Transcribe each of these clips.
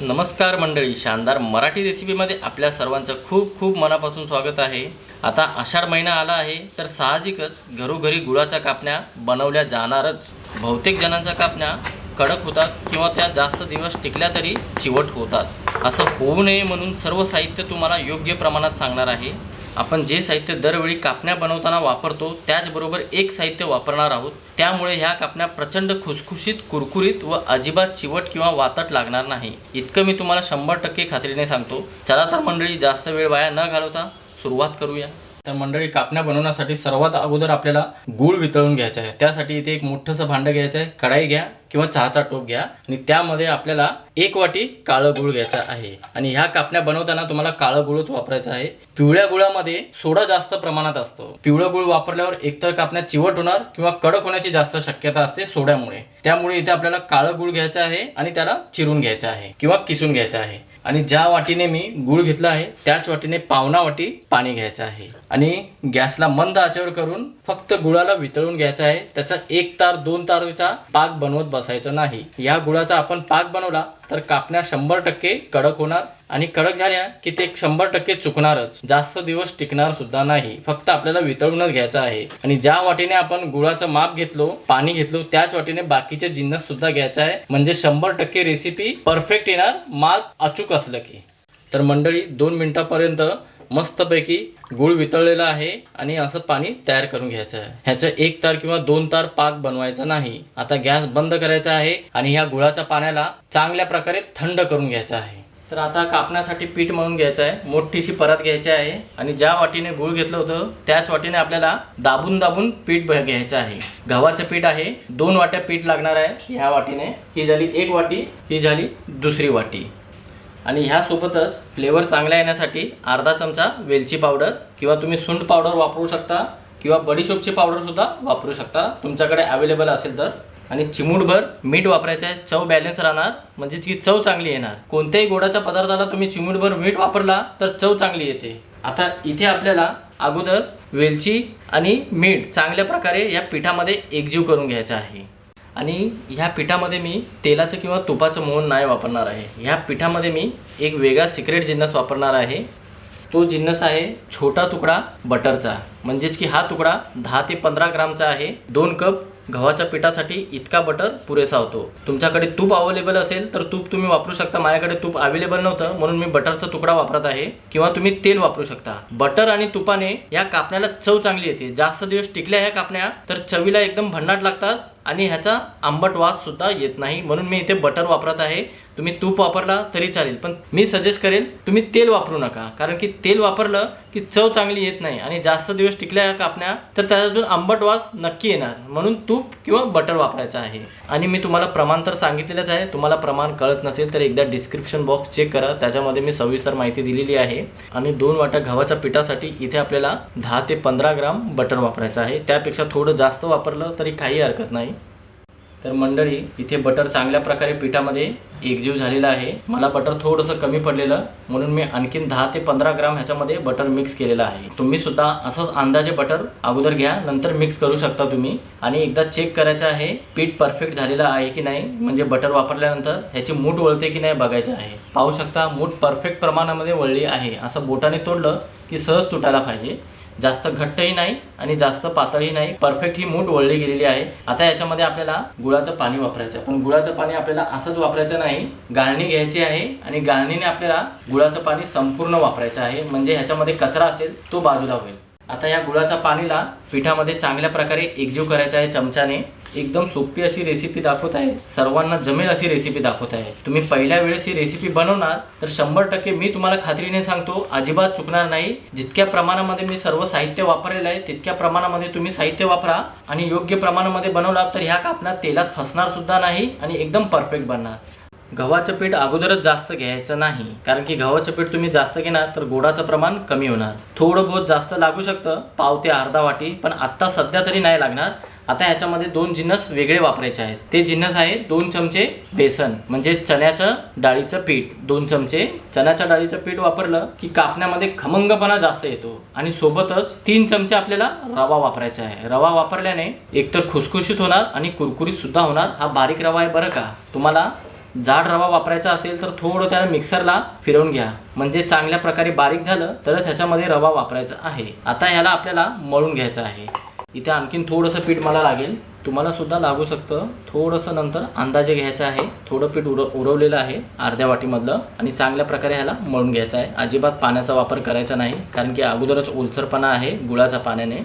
नमस्कार मंडळी शानदार मराठी रेसिपीमध्ये आपल्या सर्वांचं खूप खूप मनापासून स्वागत आहे. आता आषाढ महिना आला आहे तर साहजिकच घरोघरी गुळाच्या कापण्या बनवल्या जाणारच. बहुतेक जणांच्या कापण्या कडक होतात किंवा त्या जास्त दिवस टिकल्या तरी चिवट होतात. असं होऊ नये म्हणून सर्व साहित्य तुम्हाला योग्य प्रमाणात सांगणार आहे. आपण जे साहित्य दरवेळी कापण्या बनवताना वापरतो त्याचबरोबर एक साहित्य वापरणार आहोत. त्यामुळे ह्या कापण्या प्रचंड खुसखुशीत कुरकुरीत व अजिबात चिवट किंवा वातट लागणार नाही. इतकं मी तुम्हाला शंभर टक्के खात्रीने सांगतो. चला तर मंडळी जास्त वेळ वाया न घालवता सुरुवात करूया. तर मंडळी कापण्या बनवण्यासाठी सर्वात अगोदर आपल्याला गूळ वितळून घ्यायचा आहे. त्यासाठी इथे एक मोठंसं भांडं घ्यायचं आहे. कढाई घ्या किंवा चहाचा टोप घ्या. आणि त्यामध्ये आपल्याला एक वाटी काळं गूळ घ्यायचा आहे. आणि ह्या कापण्या बनवताना तुम्हाला काळं गुळच वापरायचं आहे. पिवळ्या गुळामध्ये सोडा जास्त प्रमाणात असतो. पिवळं गुळ वापरल्यावर एकतर कापण्या चिवट होणार किंवा कडक होण्याची जास्त शक्यता असते सोड्यामुळे. त्यामुळे इथे आपल्याला काळं गुळ घ्यायचं आहे आणि त्याला चिरून घ्यायचं आहे किंवा किसून घ्यायचं आहे. आणि ज्या वाटीने मी गूळ घेतला आहे त्याच वाटीने पावणा वाटी पाणी घ्यायचं आहे. आणि गॅसला मंद आचेवर करून फक्त गुळाला वितळून घ्यायचा आहे. त्याचा एक तार दोन तारचा पाक बनवत बसायचा नाही. या गुळाचा आपण पाक बनवला तर कापण्या शंभर टक्के कडक होणार आणि कडक झाल्या की ते शंभर टक्के चुकणारच. जास्त दिवस टिकणार सुद्धा नाही. फक्त आपल्याला वितळूनच घ्यायचं आहे. आणि ज्या वाटीने आपण गुळाचं माप घेतलो पाणी घेतलो त्याच वाटीने बाकीचे जिन्नस सुद्धा घ्यायचा आहे. म्हणजे शंभर टक्के रेसिपी परफेक्ट येणार. माप अचूक असलं की. तर मंडळी दोन मिनिटापर्यंत मस्तपैकी गुळ वितळलेला आहे आणि असं पाणी तयार करून घ्यायचं आहे. ह्याचं एक तार किंवा दोन तार पाक बनवायचा नाही. आता गॅस बंद करायचा आहे आणि ह्या गुळाच्या पाण्याला चांगल्या प्रकारे थंड करून घ्यायचा आहे. तर आता कापण्यासाठी पीठ मळून घ्यायचं आहे. मोठीशी परत घ्यायची आहे आणि ज्या वाटीने गुळ घेतलं होतं त्याच वाटीने आपल्याला दाबून दाबून पीठ ब- घ्यायचं आहे. गव्हाचं पीठ आहे. दोन वाट्या पीठ लागणार आहे. ह्या वाटीने ही झाली एक वाटी ही झाली दुसरी वाटी. आणि ह्यासोबतच फ्लेवर चांगला येण्यासाठी अर्धा चमचा वेलची पावडर किंवा तुम्ही सुंठ पावडर वापरू शकता किंवा बडीशोपची पावडरसुद्धा वापरू शकता. तुमच्याकडे अवेलेबल असेल तर. आणि चिमूटभर मीठ वापरायचं आहे चव बॅलन्स राहणार. म्हणजेच की चव चांगली येणार. कोणत्याही गोडाच्या पदार्थाला तुम्ही चिमूटभर मीठ वापरला तर चव चांगली येते. आता इथे आपल्याला अगोदर वेलची आणि मीठ चांगल्या प्रकारे या पिठामध्ये एकजीव करून घ्यायचं आहे. आणि ह्या पिठामध्ये मी तेलाचं किंवा तुपाचं मोहन नाही वापरणार आहे. ह्या पिठामध्ये मी एक वेगळा सिक्रेट जिन्नस वापरणार आहे. तो जिन्नस आहे छोटा तुकडा बटरचा. म्हणजेच की हा तुकडा दहा ते पंधरा ग्रामचा आहे. दोन कप गव्हाच्या पिठासाठी इतका बटर पुरेसा होतो. तुमच्याकडे तूप अवेलेबल असेल तर तूप तुम्ही वापरू शकता. माझ्याकडे तूप अवेलेबल नव्हतं म्हणून मी बटरचा तुकडा वापरत आहे. किंवा तुम्ही तेल वापरू शकता. बटर आणि तुपाने या कापण्याला चव चांगली येते. जास्त दिवस टिकल्या ह्या कापण्या तर चवीला एकदम भन्नाट लागतात आणि ह्याचा आंबट वास सुद्धा येत नाही. म्हणून मी इथे बटर वापरत आहे. तुम्ही तूप वापरला तरी चालेल पण मी सजेस्ट करेल तुम्ही तेल वापरू नका. कारण की तेल वापरलं की चव चांगली येत नाही आणि जास्त दिवस टिकल्या कापण्या तर त्याच्यातून आंबट वास नक्की येणार. म्हणून तूप किंवा बटर वापरायचं आहे. आणि मी तुम्हाला प्रमाण तर सांगितलेलंच आहे. तुम्हाला प्रमाण कळत नसेल तर एकदा डिस्क्रिप्शन बॉक्स चेक करा. त्याच्यामध्ये मी सविस्तर माहिती दिलेली आहे. आणि दोन वाट्या गव्हाच्या पिठासाठी इथे आपल्याला दहा ते पंधरा ग्राम बटर वापरायचं आहे. त्यापेक्षा थोडं जास्त वापरलं तरी काही हरकत नाही. तर मंडळी इथे बटर चांगल्या प्रकारे पिठामध्ये एकजीव झालेला आहे. मला बटर थोडंसं कमी पडलेलं म्हणून मी आणखीन दहा ते पंधरा ग्राम ह्याच्यामध्ये बटर मिक्स केलेलं आहे. तुम्ही सुद्धा असंच अंदाजे बटर अगोदर घ्या नंतर मिक्स करू शकता तुम्ही. आणि एकदा चेक करायचं आहे पीठ परफेक्ट झालेलं आहे की नाही म्हणजे बटर वापरल्यानंतर ह्याची मूठ वळते की नाही बघायचं आहे. पाहू शकता मूठ परफेक्ट प्रमाणामध्ये वळली आहे. असं बोटाने तोडलं की सहज तुटायला पाहिजे. जास्त घट्टही नाही आणि जास्त पातळही नाही. परफेक्ट ही मूठ वळली गेलेली आहे. आता याच्यामध्ये आपल्याला गुळाचं पाणी वापरायचं आहे. पण गुळाचं पाणी आपल्याला असंच वापरायचं नाही. गाळणी घ्यायची आहे आणि गाळणीने आपल्याला गुळाचं पाणी संपूर्ण वापरायचं आहे. म्हणजे ह्याच्यामध्ये कचरा असेल तो बाजूला होईल. आता या गुळाच्या पाणीला पिठामध्ये चांगल्या प्रकारे एकजीव करायचा आहे चमच्याने. एकदम सोपी अशी रेसिपी दाखवत आहे. सर्वांना जमेल अशी रेसिपी दाखवत आहे. तुम्ही पहिल्या वेळेस ही रेसिपी बनवणार तर शंभर टक्के मी तुम्हाला खात्रीने सांगतो अजिबात चुकणार नाही. जितक्या प्रमाणामध्ये मी सर्व साहित्य वापरलेलं आहे तितक्या प्रमाणामध्ये तुम्ही साहित्य वापरा आणि योग्य प्रमाणामध्ये बनवला तर ह्या कापणात तेलात फसणार सुद्धा नाही आणि एकदम परफेक्ट बनणार. गव्हाचं पीठ अगोदरच जास्त घ्यायचं नाही. कारण की गव्हाचं पीठ तुम्ही जास्त घेणार तर गोडाचं प्रमाण कमी होणार. थोडं बहुत जास्त लागू शकतं पाव ते अर्धा वाटी पण आत्ता सध्या तरी नाही लागणार. आता ह्याच्यामध्ये दोन जिन्नस वेगळे वापरायचे आहेत. ते जिन्नस आहे दोन चमचे बेसन म्हणजे चण्याचं डाळीचं पीठ. दोन चमचे चण्याच्या डाळीचं पीठ वापरलं की कापण्यामध्ये खमंगपणा जास्त येतो. आणि सोबतच तीन चमचे आपल्याला रवा वापरायचा आहे. रवा वापरल्याने एकतर खुसखुशीत होणार आणि कुरकुरीत सुद्धा होणार. हा बारीक रवा आहे बरं का? तुम्हाला जाड रवा वापरायचा असेल तर थोडं त्याला मिक्सरला फिरवून घ्या. म्हणजे चांगल्या प्रकारे बारीक झालं तरच ह्याच्यामध्ये रवा वापरायचा आहे. आता ह्याला आपल्याला मळून घ्यायचं आहे. इथे आणखीन थोडंसं पीठ मला लागेल. तुम्हाला सुद्धा लागू शकतं. थोडंसं नंतर अंदाजे घ्यायचं आहे. थोडं पीठ उर उरवलेलं आहे अर्ध्या वाटीमधलं आणि चांगल्या प्रकारे ह्याला मळून घ्यायचं आहे. अजिबात पाण्याचा वापर करायचा नाही कारण की अगोदरच ओलसरपणा आहे गुळाच्या पाण्याने.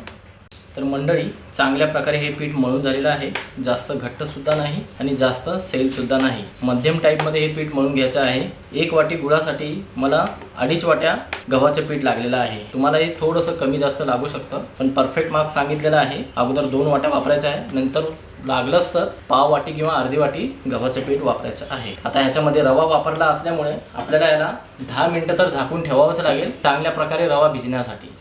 तर मंडळी चांगल्या प्रकारे हे पीठ मळून झालेलं आहे. जास्त घट्टसुद्धा नाही आणि जास्त सैलसुद्धा नाही. मध्यम टाईपमध्ये हे पीठ मळून घ्यायचं आहे. एक वाटी गुळासाठी मला अडीच वाट्या गव्हाचं पीठ लागलेलं आहे. तुम्हाला हे थोडंसं कमी जास्त लागू शकतं पण परफेक्ट मार्क सांगितलेलं आहे. अगोदर दोन वाट्या वापरायच्या आहे नंतर लागलंच तर पाव वाटी किंवा अर्धी वाटी गव्हाचं पीठ वापरायचं आहे. आता ह्याच्यामध्ये रवा वापरला असल्यामुळे आपल्याला याला दहा मिनटं तर झाकून ठेवावंच लागेल. चांगल्या प्रकारे रवा भिजण्यासाठी.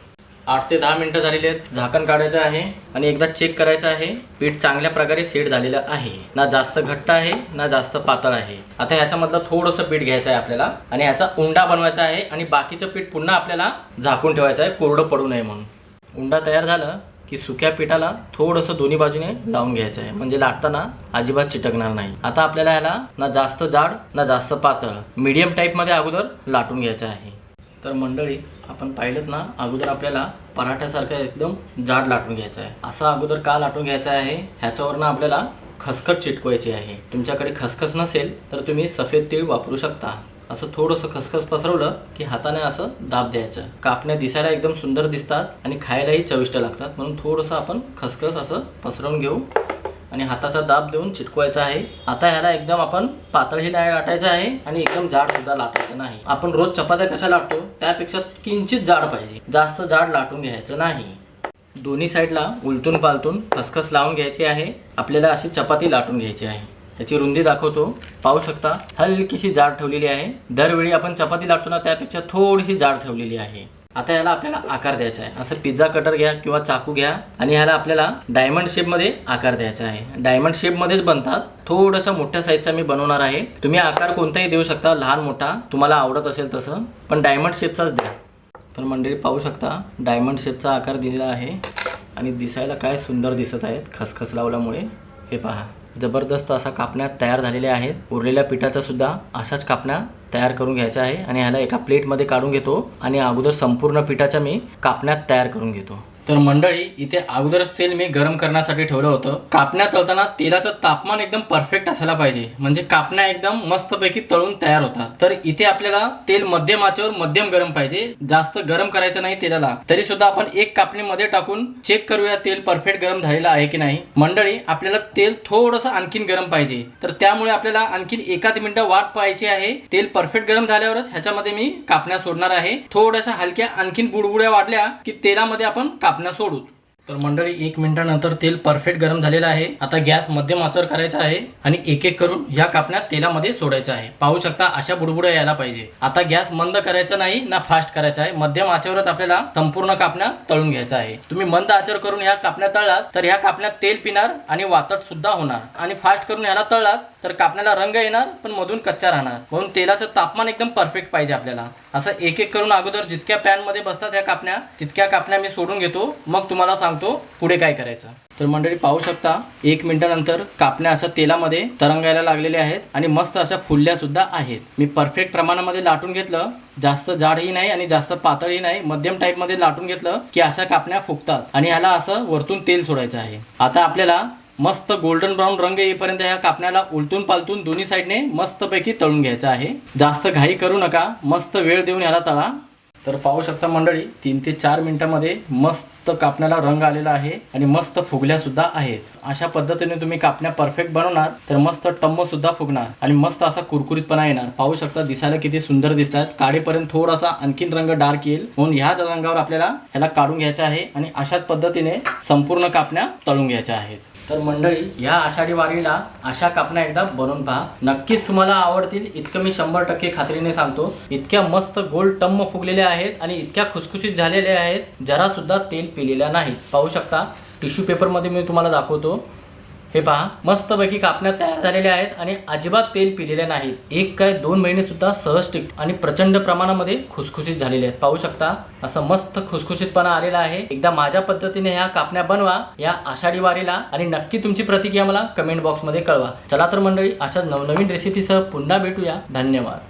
आठ ते दहा मिनटं झालेली आहेत. झाकण काढायचं आहे आणि एकदा चेक करायचं आहे. पीठ चांगल्या प्रकारे सेट झालेलं आहे. ना जास्त घट्ट आहे ना जास्त पातळ आहे. आता ह्याच्यामधलं थोडंसं पीठ घ्यायचं आहे आपल्याला आणि ह्याचा उंडा बनवायचा आहे आणि बाकीचं पीठ पुन्हा आपल्याला झाकून ठेवायचं आहे. कोरडं पडू नये म्हणून. उंडा तयार झालं की सुक्या पिठाला थोडंसं दोन्ही बाजूने लावून घ्यायचं आहे. म्हणजे लाटताना अजिबात चिटकणार नाही. आता आपल्याला ह्याला ना जास्त जाड ना जास्त पातळ मीडियम टाईपमध्ये अगोदर लाटून घ्यायचं आहे. तर मंडळी आपण पाहिलं ना अगोदर आपल्याला पराठ्यासारखं एकदम जाड लाटून घ्यायचं आहे. असं अगोदर का लाटून घ्यायचं आहे? ह्याच्यावरनं आपल्याला खसखस चिटकवायची आहे. तुमच्याकडे खसखस नसेल तर तुम्ही सफेद तीळ वापरू शकता. असं थोडंसं खसखस पसरवलं की हाताने असं दाब द्यायचं. कापण्या दिसायला एकदम सुंदर दिसतात आणि खायलाही चविष्ट लागतात. म्हणून थोडंसं आपण खसखस असं पसरवून घेऊ. आणि हाताचा दाब देऊन चिटकवायचा आहे. आता ह्याला एकदम आपण पातळही नाही लाटायचं आहे आणि एकदम जाड सुद्धा लाटायचं नाही. आपण रोज चपात्या कशा लाटतो? त्यापेक्षा किंचित जाड पाहिजे. जास्त जाड लाटून घ्यायचं नाही. दोन्ही साईडला उलटून पालटून खसखस लावून घ्यायची आहे. आपल्याला अशी चपाती लाटून घ्यायची आहे. त्याची रुंदी दाखवतो. पाहू शकता हलकीशी जाड ठेवलेली आहे. दरवेळी आपण चपाती लाटतो ना त्यापेक्षा थोडीशी जाड ठेवलेली आहे. आता याला आपल्याला आकार द्यायचा आहे. असं पिझ्झा कटर घ्या किंवा चाकू घ्या आणि ह्याला आपल्याला डायमंड शेपमध्ये आकार द्यायचा आहे. डायमंड शेपमध्येच बनतात. थोडंसं मोठ्या साईजचा मी बनवणार आहे. तुम्ही आकार कोणताही देऊ शकता लहान मोठा. तुम्हाला आवडत असेल तसं. पण डायमंड शेपचाच द्या. तर मंडळी पाहू शकता डायमंड शेपचा आकार दिलेला आहे. आणि दिसायला काय सुंदर दिसत आहेत. खसखस लावल्यामुळे. हे पहा. जबरदस्त असा कापण्या तयार झालेल्या आहेत. उरलेल्या पिठाचा सुद्धा अशाच कापण्या तयार करून घ्यायच्या आहे आणि ह्याला एका प्लेटमध्ये काढून घेतो आणि अगोदर संपूर्ण पिठाच्या मी कापण्यात तयार करून घेतो. तर मंडळी इथे अगोदरच तेल मी गरम करण्यासाठी ठेवलं होतं. कापण्या तळताना तेलाचं तापमान एकदम परफेक्ट असायला पाहिजे. म्हणजे कापण्या एकदम मस्तपैकी तळून तयार होतात. तर इथे आपल्याला तेल मध्यम आचेवर मध्यम गरम पाहिजे. जास्त गरम करायचं नाही तेलाला. तरी सुद्धा आपण एक कापणीमध्ये टाकून चेक करूया तेल परफेक्ट गरम झालेलं आहे की नाही. मंडळी आपल्याला तेल थोडंसं आणखीन गरम पाहिजे. तर त्यामुळे आपल्याला आणखीन एकाच मिनिटं वाट पाहायची आहे. तेल परफेक्ट गरम झाल्यावरच ह्याच्यामध्ये मी कापण्या सोडणार आहे. थोड्याशा हलक्या आणखीन बुडबुड्या वाढल्या की तेलामध्ये आपण कापण्या सोडू तर मंडळी एक मिनिटानंतर तेल परफेक्ट गरम झालेलं आहे. आता गॅस मध्यम आचर करायचा आहे आणि एक एक करून ह्या कापण्या तेलामध्ये सोडायचं आहे. पाहू शकता अशा बुडबुड्या यायला पाहिजे. आता गॅस मंद करायचा नाही ना फास्ट करायचा आहे. मध्यम आचेवरच आपल्याला संपूर्ण कापण्या तळून घ्यायचा आहे. तुम्ही मंद आचर करून ह्या कापण्या तळलात तर ह्या कापण्या तेल पिणार आणि वातट सुद्धा होणार. आणि फास्ट करून ह्याला तळलात तर कापण्याला रंग येणार पण मधून कच्चा राहणार. म्हणून तेलाचं तापमान एकदम परफेक्ट पाहिजे आपल्याला. असं एक एक करून अगोदर जितक्या पॅनमध्ये बसतात ह्या कापण्या तितक्या कापण्या मी सोडून घेतो. मग तुम्हाला सांगतो पुढे काय करायचं. तर मंडळी पाहू शकता एक मिनिटानंतर कापण्या अशा तेलामध्ये तरंगायला लागलेल्या आहेत आणि मस्त अशा फुलल्या सुद्धा आहेत. मी परफेक्ट प्रमाणामध्ये लाटून घेतलं. जास्त जाडही नाही आणि जास्त पातळही नाही. मध्यम टाईपमध्ये लाटून घेतलं की अशा कापण्या फुगतात आणि ह्याला असं वरतून तेल सोडायचं आहे. आता आपल्याला मस्त गोल्डन ब्राऊन रंग येईपर्यंत ह्या कापण्याला उलटून पालटून दोन्ही साईडने मस्तपैकी तळून घ्यायचं आहे. जास्त घाई करू नका. मस्त वेळ देऊन याला तळा. तर पाहू शकता मंडळी तीन ते चार मिनिटामध्ये मस्त कापण्याला रंग आलेला आहे आणि मस्त फुगल्या सुद्धा आहेत. अशा पद्धतीने तुम्ही कापण्या परफेक्ट बनवणार तर मस्त टम्म सुद्धा फुगणार आणि मस्त असा कुरकुरीतपणा येणार. पाहू शकता दिसायला किती सुंदर दिसतात. काळेपर्यंत थोडासा आणखीन रंग डार्क येईल. म्हणून ह्याच रंगावर आपल्याला ह्याला काढून घ्यायचा आहे आणि अशाच पद्धतीने संपूर्ण कापण्या तळून घ्यायच्या आहेत. तर मंडळी ह्या आषाढी वारीला अशा कापण्या एकदा बनवून पहा. नक्कीच तुम्हाला आवडतील. इतकं मी शंभर टक्के खात्रीने सांगतो. इतक्या मस्त गोल टम्म फुगलेल्या आहेत आणि इतक्या खुसखुशीत झालेल्या आहेत जरा सुद्धा तेल पिलेल्या नाही. पाहू शकता. टिश्यू पेपरमध्ये मी तुम्हाला दाखवतो. हे पहा मस्तपैकी कापण्या तयार झालेल्या आहेत आणि अजिबात तेल पिलेले नाहीत. एक काय दोन महिने सुद्धा सहज टिक आणि प्रचंड प्रमाणामध्ये खुसखुशीत झालेले आहेत. पाहू शकता असं मस्त खुसखुशीतपणा आलेला आहे. एकदा माझ्या पद्धतीने ह्या कापण्या बनवा या आषाढी वारीला आणि नक्की तुमची प्रतिक्रिया मला कमेंट बॉक्समध्ये कळवा. चला तर मंडळी अशाच नवनवीन रेसिपीसह पुन्हा भेटूया. धन्यवाद.